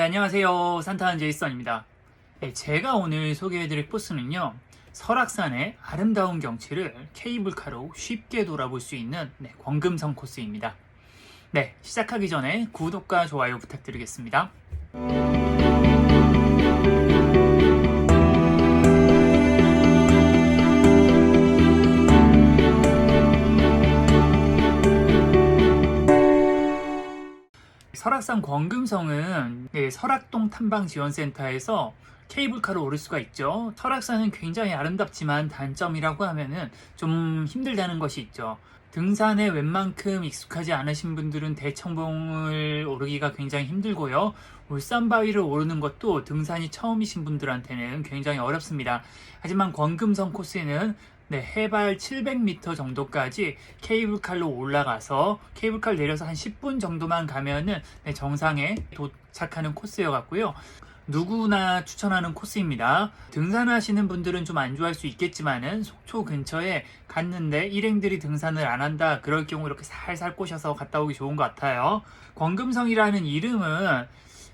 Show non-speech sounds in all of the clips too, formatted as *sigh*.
네, 안녕하세요. 산타한 제이슨입니다. 네, 제가 오늘 소개해드릴 코스는요. 설악산의 아름다운 경치를 케이블카로 쉽게 돌아볼 수 있는 네, 광금성 코스입니다. 네, 시작하기 전에 구독과 좋아요 부탁드리겠습니다. 설악산 광금성은 네, 설악동 탐방지원센터에서 케이블카로 오를 수가 있죠. 설악산은 굉장히 아름답지만 단점이라고 하면은 좀 힘들다는 것이 있죠. 등산에 웬만큼 익숙하지 않으신 분들은 대청봉을 오르기가 굉장히 힘들고요. 울산바위를 오르는 것도 등산이 처음이신 분들한테는 굉장히 어렵습니다. 하지만 광금성 코스에는 네, 해발 700m 정도까지 케이블카로 올라가서 케이블카를 내려서 한 10분 정도만 가면은 네, 정상에 도착하는 코스여 같고요. 누구나 추천하는 코스입니다. 등산하시는 분들은 좀 안 좋아할 수 있겠지만은 속초 근처에 갔는데 일행들이 등산을 안 한다 그럴 경우 이렇게 살살 꼬셔서 갔다 오기 좋은 것 같아요. 광금성이라는 이름은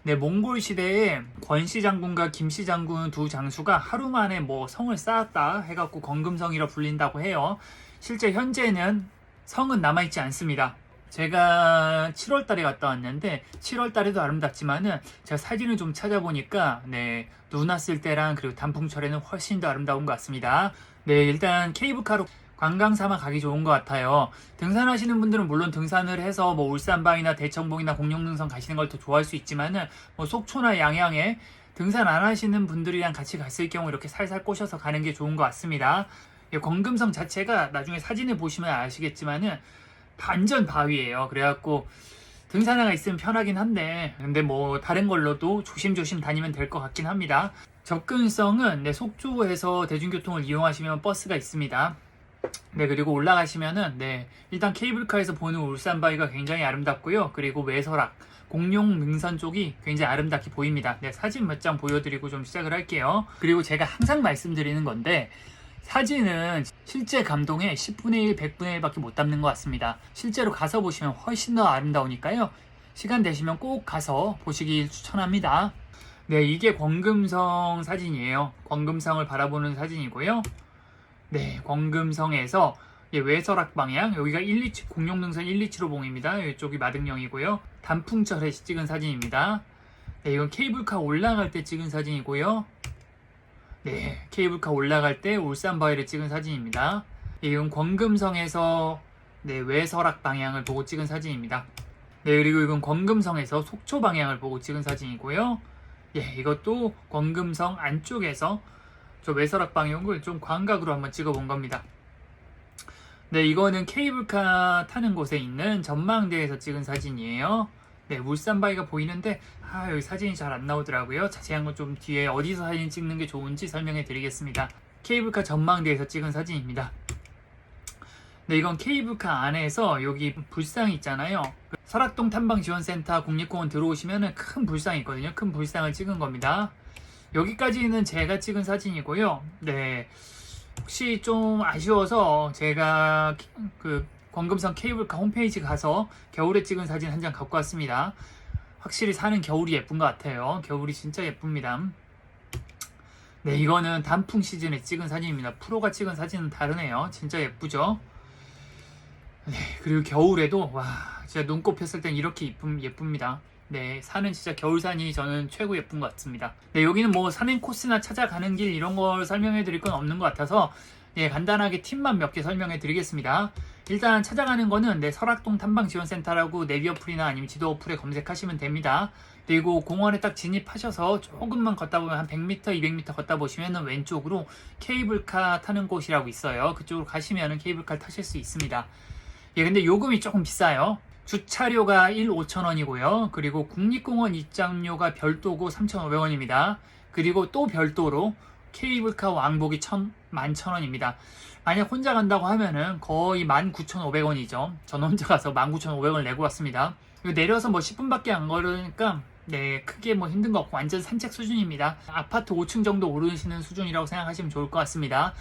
네, 몽골 시대에 권씨 장군과 김씨 장군 두 장수가 하루 만에 뭐 성을 쌓았다 해갖고 건금성이라 불린다고 해요. 실제 현재는 성은 남아있지 않습니다. 제가 7월 달에 갔다 왔는데 7월 달에도 아름답지만은 제가 사진을 좀 찾아보니까 네, 눈 왔을 때랑 그리고 단풍철에는 훨씬 더 아름다운 것 같습니다. 네, 일단 케이블카로 관광 삼아 가기 좋은 것 같아요. 등산하시는 분들은 물론 등산을 해서 뭐 울산바위나 대청봉이나 공룡능선 가시는 걸 더 좋아할 수 있지만은 뭐 속초나 양양에 등산 안 하시는 분들이랑 같이 갔을 경우 이렇게 살살 꼬셔서 가는 게 좋은 것 같습니다. 이 건금성 자체가 나중에 사진을 보시면 아시겠지만은 반전 바위예요. 그래갖고 등산화가 있으면 편하긴 한데 근데 뭐 다른 걸로도 조심조심 다니면 될 것 같긴 합니다. 접근성은 네, 속초에서 대중교통을 이용하시면 버스가 있습니다. 네, 그리고 올라가시면은, 네, 일단 케이블카에서 보는 울산바위가 굉장히 아름답고요. 그리고 외설악, 공룡 능선 쪽이 굉장히 아름답게 보입니다. 네, 사진 몇 장 보여드리고 좀 시작을 할게요. 그리고 제가 항상 말씀드리는 건데, 사진은 실제 감동의 10분의 1, 100분의 1밖에 못 담는 것 같습니다. 실제로 가서 보시면 훨씬 더 아름다우니까요. 시간 되시면 꼭 가서 보시길 추천합니다. 네, 이게 광금성 사진이에요. 광금성을 바라보는 사진이고요. 네, 광금성에서 예, 외설악 방향 여기가 127 공룡능선 127호 봉입니다. 이쪽이 마등령이고요. 단풍철에 찍은 사진입니다. 네, 이건 케이블카 올라갈 때 찍은 사진이고요. 네, 케이블카 올라갈 때 울산 바위를 찍은 사진입니다. 예, 이건 광금성에서 네, 외설악 방향을 보고 찍은 사진입니다. 네, 그리고 이건 광금성에서 속초 방향을 보고 찍은 사진이고요. 예, 이것도 광금성 안쪽에서 저 외설악 방향을 좀 광각으로 한번 찍어본 겁니다. 네, 이거는 케이블카 타는 곳에 있는 전망대에서 찍은 사진이에요. 네, 물산바위가 보이는데 아, 여기 사진이 잘 안 나오더라고요. 자세한 건 좀 뒤에 어디서 사진 찍는 게 좋은지 설명해 드리겠습니다. 케이블카 전망대에서 찍은 사진입니다. 네, 이건 케이블카 안에서 여기 불상 있잖아요. 설악동 탐방지원센터 국립공원 들어오시면은 큰 불상이 있거든요. 큰 불상을 찍은 겁니다. 여기까지는 제가 찍은 사진이고요. 네. 혹시 좀 아쉬워서 제가 그 광금성 케이블카 홈페이지 가서 겨울에 찍은 사진 한 장 갖고 왔습니다. 확실히 사는 겨울이 예쁜 것 같아요. 겨울이 진짜 예쁩니다. 네, 이거는 단풍 시즌에 찍은 사진입니다. 프로가 찍은 사진은 다르네요. 진짜 예쁘죠? 네, 그리고 겨울에도 와, 진짜 눈곱 폈을 땐 이렇게 예쁨, 예쁩니다. 네, 산은 진짜 겨울산이 저는 최고 예쁜 것 같습니다. 네, 여기는 뭐 산행 코스나 찾아가는 길 이런 걸 설명해 드릴 건 없는 것 같아서 네, 간단하게 팁만 몇 개 설명해 드리겠습니다. 일단 찾아가는 거는 네, 설악동 탐방지원센터라고 내비 어플이나 아니면 지도 어플에 검색하시면 됩니다. 그리고 공원에 딱 진입하셔서 조금만 걷다 보면 한 100m, 200m 걷다 보시면 왼쪽으로 케이블카 타는 곳이라고 있어요. 그쪽으로 가시면 케이블카 타실 수 있습니다. 예, 근데 요금이 조금 비싸요. 주차료가 1 5천원이고요 그리고 국립공원 입장료가 별도고 3,500원입니다. 그리고 또 별도로 케이블카 왕복이 1 11,000원입니다. 만약 혼자 간다고 하면은 거의 19,500원이죠. 전 혼자 가서 19,500원을 내고 왔습니다. 내려서 뭐 10분밖에 안 걸으니까 네, 크게 뭐 힘든 거 없고 완전 산책 수준입니다. 아파트 5층 정도 오르시는 수준이라고 생각하시면 좋을 것 같습니다.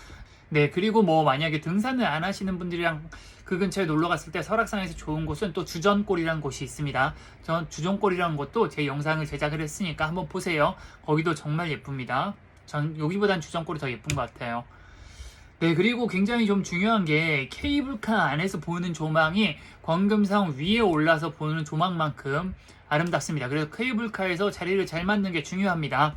네, 그리고 뭐 만약에 등산을 안 하시는 분들이랑 그 근처에 놀러 갔을 때 설악산에서 좋은 곳은 또 주전골이라는 곳이 있습니다. 전 주전골이라는 곳도 제 영상을 제작을 했으니까 한번 보세요. 거기도 정말 예쁩니다. 전 여기보단 주전골이 더 예쁜 것 같아요. 네, 그리고 굉장히 좀 중요한 게 케이블카 안에서 보는 조망이 광금성 위에 올라서 보는 조망만큼 아름답습니다. 그래서 케이블카에서 자리를 잘 맞는 게 중요합니다.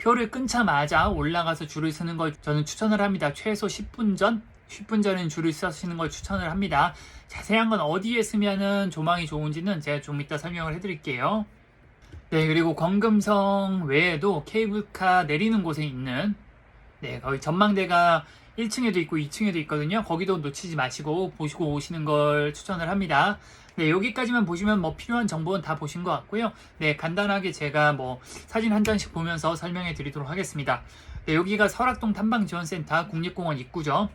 표를 끊자마자 올라가서 줄을 서는 걸 저는 추천을 합니다. 최소 10분 전, 10분 전엔 줄을 서시는 걸 추천을 합니다. 자세한 건 어디에 쓰면은 조망이 좋은지는 제가 좀 이따 설명을 해드릴게요. 네, 그리고 광금성 외에도 케이블카 내리는 곳에 있는 네, 거기 전망대가 1층에도 있고 2층에도 있거든요. 거기도 놓치지 마시고 보시고 오시는 걸 추천을 합니다. 네, 여기까지만 보시면 뭐 필요한 정보는 다 보신 것 같고요. 네, 간단하게 제가 뭐 사진 한 장씩 보면서 설명해 드리도록 하겠습니다. 네, 여기가 설악동 탐방지원센터 국립공원 입구죠.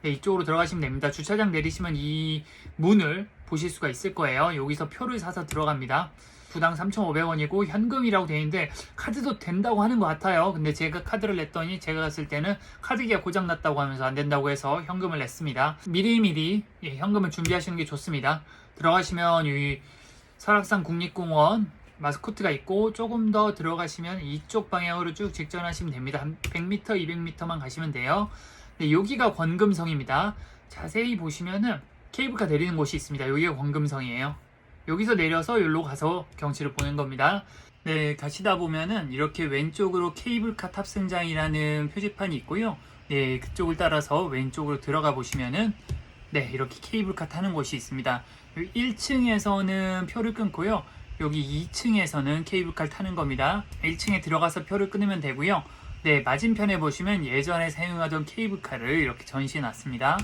네, 이쪽으로 들어가시면 됩니다. 주차장 내리시면 이 문을 보실 수가 있을 거예요. 여기서 표를 사서 들어갑니다. 부당 3,500원이고 현금이라고 되어 있는데 카드도 된다고 하는 것 같아요. 근데 제가 카드를 냈더니 제가 갔을 때는 카드기가 고장 났다고 하면서 안 된다고 해서 현금을 냈습니다. 미리미리 예, 현금을 준비하시는 게 좋습니다. 들어가시면 이 설악산 국립공원 마스코트가 있고 조금 더 들어가시면 이쪽 방향으로 쭉 직전하시면 됩니다. 한 100m, 200m만 가시면 돼요. 네, 여기가 권금성입니다. 자세히 보시면은 케이블카 내리는 곳이 있습니다. 여기가 권금성이에요. 여기서 내려서 여기로 가서 경치를 보는 겁니다. 네, 가시다 보면은 이렇게 왼쪽으로 케이블카 탑승장이라는 표지판이 있고요. 네, 그쪽을 따라서 왼쪽으로 들어가 보시면은 네, 이렇게 케이블카 타는 곳이 있습니다. 1층에서는 표를 끊고요. 여기 2층에서는 케이블카를 타는 겁니다. 1층에 들어가서 표를 끊으면 되고요. 네, 맞은편에 보시면 예전에 사용하던 케이블카를 이렇게 전시해 놨습니다.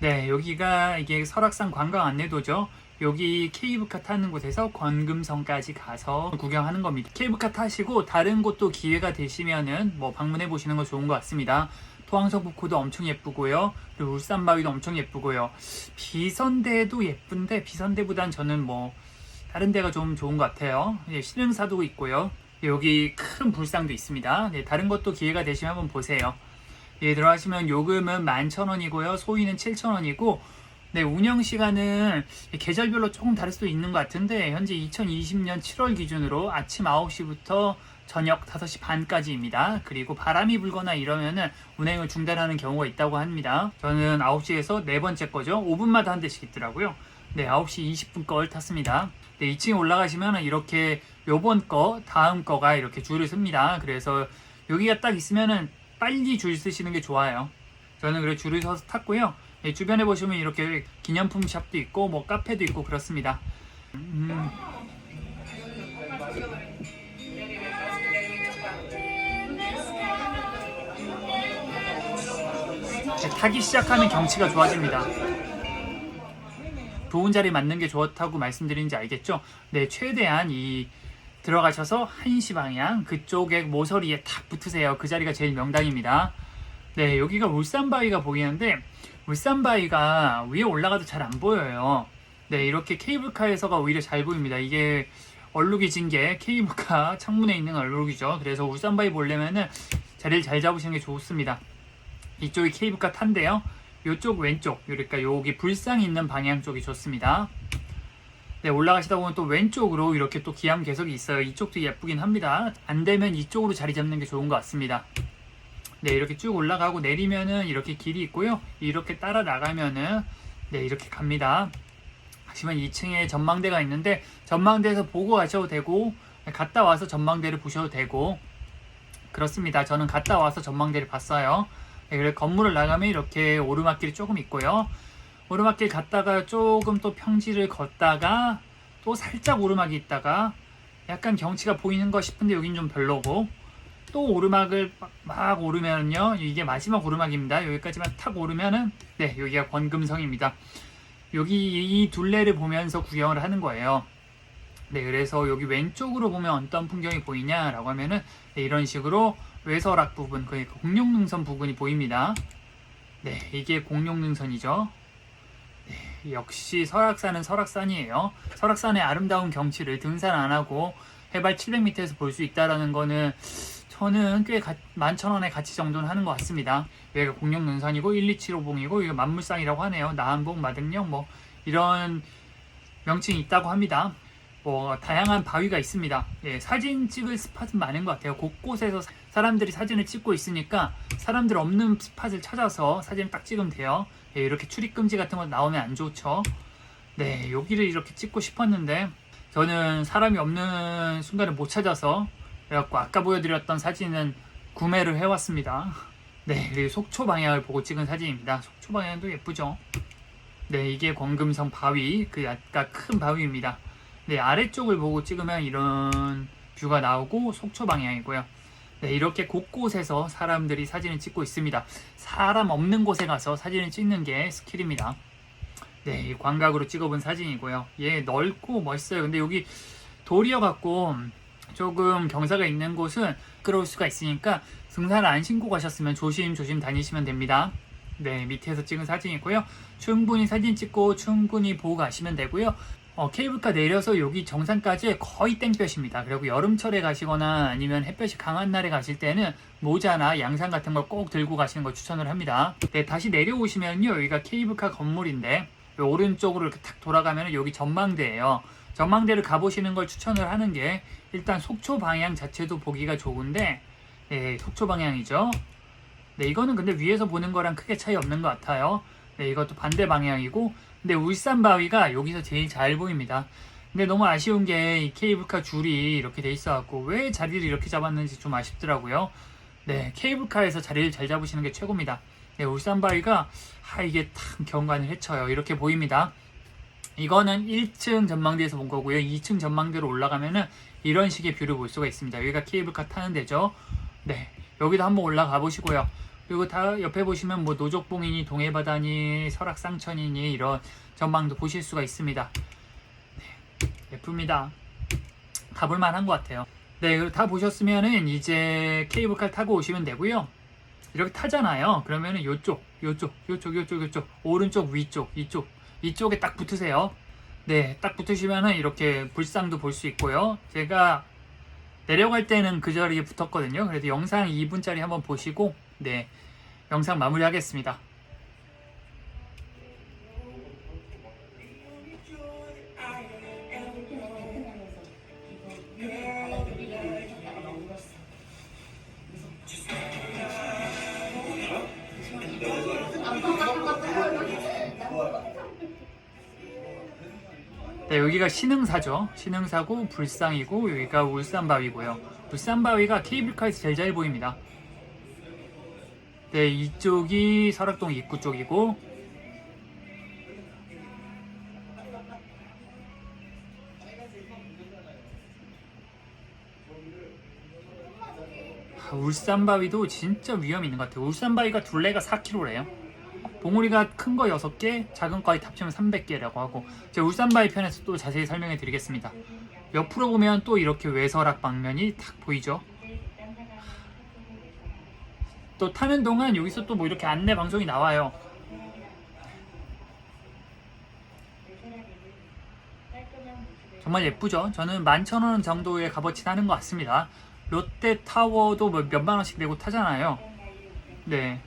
네, 여기가 이게 설악산 관광 안내도죠. 여기 케이블카 타는 곳에서 권금성까지 가서 구경하는 겁니다. 케이블카 타시고 다른 곳도 기회가 되시면은 뭐 방문해 보시는 거 좋은 것 같습니다. 토항성 북호도 엄청 예쁘고요. 그리고 울산바위도 엄청 예쁘고요. 비선대도 예쁜데 비선대보단 저는 뭐 다른 데가 좀 좋은 것 같아요. 예, 신흥사도 있고요. 여기 큰 불상도 있습니다. 네, 다른 것도 기회가 되시면 한번 보세요. 예, 들어가시면 요금은 11,000원이고요. 소위는 7,000원이고 네, 운영 시간은 계절별로 조금 다를 수도 있는 것 같은데 현재 2020년 7월 기준으로 아침 9시부터 저녁 5시 반까지입니다. 그리고 바람이 불거나 이러면은 운행을 중단하는 경우가 있다고 합니다. 저는 9시에서 네 번째 거죠. 5분마다 한 대씩 있더라고요. 네, 9시 20분 거를 탔습니다. 네, 2층에 올라가시면 이렇게 요번 거, 다음 거가 이렇게 줄을 섭니다. 그래서 여기가 딱 있으면은 빨리 줄 쓰시는 게 좋아요. 저는 그래 줄을 서서 탔고요. 예, 주변에 보시면 이렇게 기념품 샵도 있고 뭐 카페도 있고 그렇습니다. 음, 타기 시작하면 경치가 좋아집니다. 좋은 자리 맞는 게 좋다고 말씀드리는지 알겠죠? 네, 최대한 이 들어가셔서 1시 방향 그쪽에 모서리에 탁 붙으세요. 그 자리가 제일 명당입니다. 네, 여기가 울산바위가 보이는데 울산바위가 위에 올라가도 잘 안 보여요. 네, 이렇게 케이블카에서가 오히려 잘 보입니다. 이게 얼룩이 진 게 케이블카 창문에 있는 얼룩이죠. 그래서 울산바위 보려면은 자리를 잘 잡으시는 게 좋습니다. 이쪽이 케이블카 탄데요. 이쪽 왼쪽, 그러니까 여기 불상이 있는 방향 쪽이 좋습니다. 네, 올라가시다 보면 또 왼쪽으로 이렇게 또 기암 개석이 있어요. 이쪽도 예쁘긴 합니다. 안 되면 이쪽으로 자리 잡는 게 좋은 것 같습니다. 네, 이렇게 쭉 올라가고 내리면은 이렇게 길이 있고요. 이렇게 따라 나가면은 네, 이렇게 갑니다. 하지만 2층에 전망대가 있는데 전망대에서 보고 가셔도 되고 갔다 와서 전망대를 보셔도 되고 그렇습니다. 저는 갔다 와서 전망대를 봤어요. 네, 그래 건물을 나가면 이렇게 오르막길이 조금 있고요. 오르막길 갔다가 조금 또 평지를 걷다가 또 살짝 오르막이 있다가 약간 경치가 보이는 거 싶은데 여긴 좀 별로고 또 오르막을 막, 막 오르면요. 이게 마지막 오르막입니다. 여기까지만 탁 오르면은 네 여기가 권금성입니다. 여기 이 둘레를 보면서 구경을 하는 거예요 네 그래서 여기 왼쪽으로 보면 어떤 풍경이 보이냐라고 하면은 네, 이런 식으로 외설악 부분 그러니까 공룡능선 부분이 보입니다 네 이게 공룡능선이죠 네, 역시 설악산은 설악산이에요 설악산의 아름다운 경치를 등산 안 하고 해발 700m에서 볼 수 있다라는 거는 저는 꽤 가, 11,000원의 가치 정도는 하는 것 같습니다. 여기가 공룡능선이고 1275봉이고 이거 만물상이라고 하네요. 나한봉, 마등령 뭐 이런 명칭이 있다고 합니다. 뭐 다양한 바위가 있습니다. 예, 사진 찍을 스팟은 많은 것 같아요. 곳곳에서 사- 사람들이 사진을 찍고 있으니까 사람들 없는 스팟을 찾아서 사진 딱 찍으면 돼요. 예, 이렇게 출입 금지 같은 거 나오면 안 좋죠. 네, 여기를 이렇게 찍고 싶었는데 저는 사람이 없는 순간을 못 찾아서 그래갖고 아까 보여드렸던 사진은 구매를 해왔습니다. 네, 속초 방향을 보고 찍은 사진입니다. 속초 방향도 예쁘죠? 네, 이게 권금성 바위, 그 아까 큰 바위입니다. 네, 아래쪽을 보고 찍으면 이런 뷰가 나오고 속초 방향이고요. 네, 이렇게 곳곳에서 사람들이 사진을 찍고 있습니다. 사람 없는 곳에 가서 사진을 찍는 게 스킬입니다. 네, 이 광각으로 찍어본 사진이고요. 얘 넓고 멋있어요. 근데 여기 돌이어 갖고 조금 경사가 있는 곳은 끌어올 수가 있으니까 등산을 안 신고 가셨으면 조심조심 다니시면 됩니다. 네, 밑에서 찍은 사진이고요. 충분히 사진 찍고 충분히 보고 가시면 되고요. 어, 케이블카 내려서 여기 정상까지 거의 땡볕입니다. 그리고 여름철에 가시거나 아니면 햇볕이 강한 날에 가실 때는 모자나 양산 같은 걸 꼭 들고 가시는 걸 추천을 합니다. 네, 다시 내려오시면요. 여기가 케이블카 건물인데 요 오른쪽으로 이렇게 탁 돌아가면 여기 전망대예요. 전망대를 가보시는 걸 추천을 하는 게 일단 속초 방향 자체도 보기가 좋은데 네, 속초 방향이죠. 네, 이거는 근데 위에서 보는 거랑 크게 차이 없는 것 같아요. 네, 이것도 반대 방향이고 근데 울산 바위가 여기서 제일 잘 보입니다. 근데 너무 아쉬운 게 이 케이블카 줄이 이렇게 돼 있어갖고 왜 자리를 이렇게 잡았는지 좀 아쉽더라고요. 네, 케이블카에서 자리를 잘 잡으시는 게 최고입니다. 네, 울산 바위가 아 이게 탁 경관을 헤쳐요. 이렇게 보입니다. 이거는 1층 전망대에서 본 거고요. 2층 전망대로 올라가면은 이런 식의 뷰를 볼 수가 있습니다. 여기가 케이블카 타는 데죠. 네, 여기도 한번 올라가 보시고요. 그리고 다 옆에 보시면 뭐 노족봉이니 동해바다니 설악상천이니 이런 전망도 보실 수가 있습니다. 네, 예쁩니다. 가볼 만한 것 같아요. 네, 다 보셨으면은 이제 케이블카 타고 오시면 되고요. 이렇게 타잖아요. 그러면은 요쪽, 요쪽, 요쪽, 요쪽, 요쪽, 오른쪽, 위쪽, 이쪽, 이쪽에 딱 붙으세요. 네, 딱 붙으시면은 이렇게 불상도 볼 수 있고요. 제가 내려갈 때는 그 자리에 붙었거든요. 그래도 영상 2분짜리 한번 보시고, 네, 영상 마무리하겠습니다. 네, 여기가 신흥사죠. 신흥사고 불상이고 여기가 울산바위고요. 울산바위가 케이블카에서 제일 잘 보입니다. 네, 이쪽이 설악동 입구 쪽이고 아, 울산바위도 진짜 위험 있는 것 같아요. 울산바위가 둘레가 4km래요. 봉우리가 큰 거 6개, 작은 거에 합치면 300개라고 하고 제가 울산바위 편에서 또 자세히 설명해 드리겠습니다. 옆으로 보면 또 이렇게 외설악 방면이 탁 보이죠. 또 타는 동안 여기서 또 뭐 이렇게 안내 방송이 나와요. 정말 예쁘죠? 저는 11,000원 정도의 값어치 나는 것 같습니다. 롯데타워도 뭐 몇만 원씩 내고 타잖아요. 네.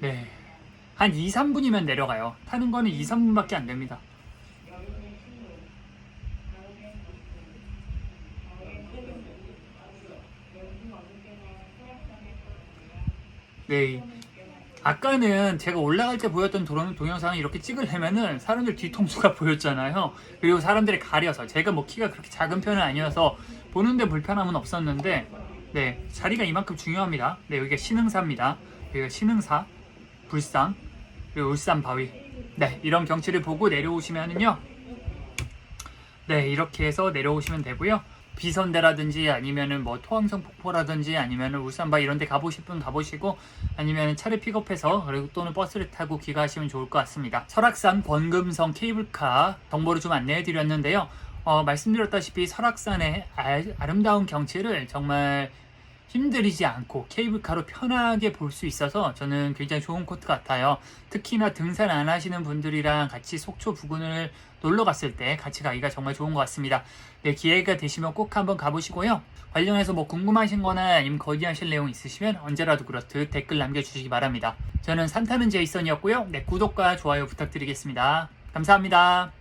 네. 한 2, 3분이면 내려가요. 타는 거는 2, 3분밖에 안 됩니다. 네. 아까는 제가 올라갈 때 보였던 동, 동영상을 이렇게 찍으려면은 사람들 뒤통수가 *laughs* 보였잖아요. 그리고 사람들이 가려서 제가 뭐 키가 그렇게 작은 편은 아니어서 보는데 불편함은 없었는데 네 자리가 이만큼 중요합니다. 네 여기가 신흥사입니다. 여기가 신흥사, 불상, 그리고 울산 바위. 네 이런 경치를 보고 내려오시면은요. 네 이렇게 해서 내려오시면 되고요. 비선대라든지 아니면은 뭐 토항성 폭포라든지 아니면은 울산바 이런 데 가보실 분 가보시고 아니면은 차를 픽업해서 그리고 또는 버스를 타고 귀가하시면 좋을 것 같습니다. 설악산 권금성 케이블카 정보를 좀 안내해 드렸는데요. 어, 말씀드렸다시피 설악산의 아, 아름다운 경치를 정말 힘들이지 않고 케이블카로 편하게 볼 수 있어서 저는 굉장히 좋은 코트 같아요. 특히나 등산 안 하시는 분들이랑 같이 속초 부근을 놀러 갔을 때 같이 가기가 정말 좋은 것 같습니다. 네, 기회가 되시면 꼭 한번 가보시고요. 관련해서 뭐 궁금하신 거나 아니면 건의하실 내용 있으시면 언제라도 그렇듯 댓글 남겨주시기 바랍니다. 저는 산타는 제이슨이었고요. 네, 구독과 좋아요 부탁드리겠습니다. 감사합니다.